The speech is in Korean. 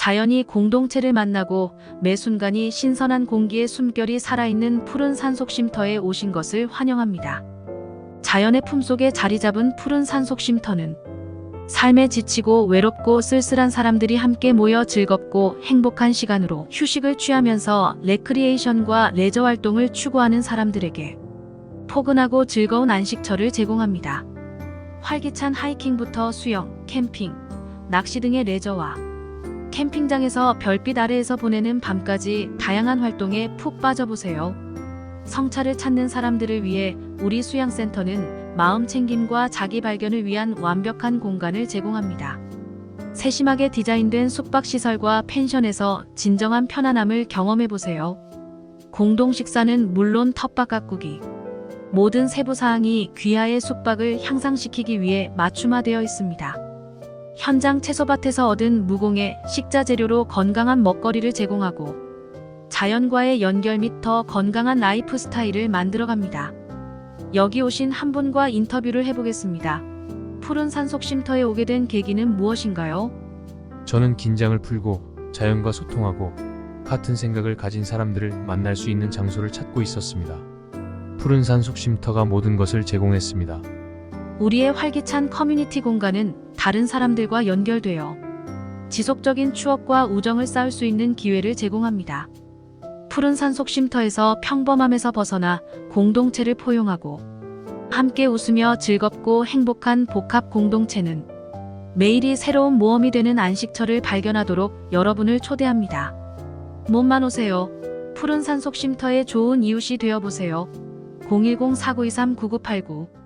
자연이 공동체를 만나고 매 순간이 신선한 공기에 숨결이 살아있는 푸른 산속 쉼터에 오신 것을 환영합니다. 자연의 품속에 자리 잡은 푸른 산속 쉼터는 삶에 지치고 외롭고 쓸쓸한 사람들이 함께 모여 즐겁고 행복한 시간으로 휴식을 취하면서 레크리에이션과 레저 활동을 추구하는 사람들에게 포근하고 즐거운 안식처를 제공합니다. 활기찬 하이킹부터 수영, 캠핑, 낚시 등의 레저와 캠핑장에서 별빛 아래에서 보내는 밤까지 다양한 활동에 푹 빠져보세요. 성차를 찾는 사람들을 위해 우리 수양센터는 마음 챙김과 자기 발견을 위한 완벽한 공간을 제공합니다. 세심하게 디자인된 숙박시설과 펜션에서 진정한 편안함을 경험해보세요. 공동 식사는 물론 텃밭 가꾸기. 모든 세부사항이 귀하의 숙박을 향상시키기 위해 맞춤화되어 있습니다. 현장 채소밭에서 얻은 무공해 식자 재료로 건강한 먹거리를 제공하고 자연과의 연결 및 더 건강한 라이프 스타일을 만들어갑니다. 여기 오신 한 분과 인터뷰를 해보겠습니다. 푸른 산속 쉼터에 오게 된 계기는 무엇인가요? 저는 긴장을 풀고 자연과 소통하고 같은 생각을 가진 사람들을 만날 수 있는 장소를 찾고 있었습니다. 푸른 산속 쉼터가 모든 것을 제공했습니다. 우리의 활기찬 커뮤니티 공간은 다른 사람들과 연결되어 지속적인 추억과 우정을 쌓을 수 있는 기회를 제공합니다. 푸른 산속 쉼터에서 평범함에서 벗어나 공동체를 포용하고 함께 웃으며 즐겁고 행복한 복합 공동체는 매일이 새로운 모험이 되는 안식처를 발견하도록 여러분을 초대합니다. 몸만 오세요. 푸른 산속 쉼터의 좋은 이웃이 되어보세요. 010-4923-9989